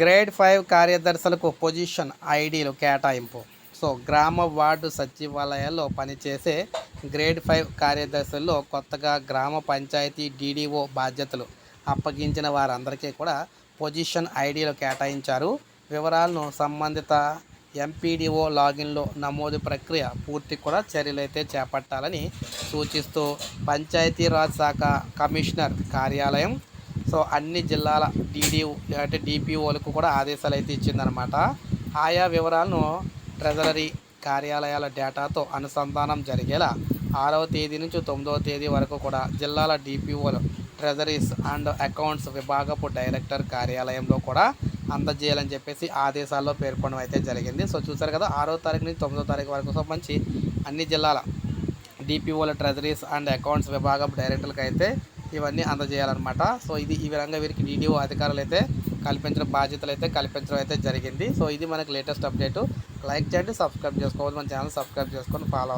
Grade five కార్యదర్శులకు position ఐడీలు కేటాయింపు. సో గ్రామ వార్డు సచివాలయాల్లో పనిచేసే గ్రేడ్ ఫైవ్ కార్యదర్శుల్లో కొత్తగా గ్రామ పంచాయతీ డీడీఓ బాధ్యతలు అప్పగించిన వారందరికీ కూడా పొజిషన్ ఐడీలు కేటాయించారు. వివరాలను సంబంధిత ఎంపీడీఓ లాగిన్లో నమోదు ప్రక్రియ పూర్తి కూడా చర్యలు అయితే చేపట్టాలని సూచిస్తూ పంచాయతీరాజ్ శాఖ కమిషనర్ కార్యాలయం సో అన్ని జిల్లాల డీడీ అంటే డిపిఓలకు కూడా ఆదేశాలు అయితే ఇచ్చిందనమాట ఆయా వివరాలను ట్రెజరీ కార్యాలయాల డేటాతో అనుసంధానం జరిగేలా ఆరవ తేదీ నుంచి తొమ్మిదవ తేదీ వరకు కూడా జిల్లాల డిపిఓలు ట్రెజరీస్ అండ్ అకౌంట్స్ విభాగపు డైరెక్టర్ కార్యాలయంలో కూడా అందజేయాలని చెప్పేసి ఆదేశాల్లో పేర్కొనడం అయితే జరిగింది. సో చూసారు కదా ఆరో తారీఖు నుంచి తొమ్మిదో తారీఖు వరకు సంబంధించి అన్ని జిల్లాల డిపిఓల ట్రెజరీస్ అండ్ అకౌంట్స్ విభాగం డైరెక్టర్లకు అయితే ఇవన్నీ అందజేయాలన్నమాట. సో ఇది ఈ విధంగా వీరికి డీడీఓ అధికారులు అయితే కల్పించడం బాధ్యతలు అయితే కల్పించడం అయితే జరిగింది. సో ఇది మనకు లేటెస్ట్ అప్డేట్ లైక్ చేయండి సబ్స్క్రైబ్ చేసుకోవద్దు. మన ఛానల్ సబ్స్క్రైబ్ చేసుకొని ఫాలో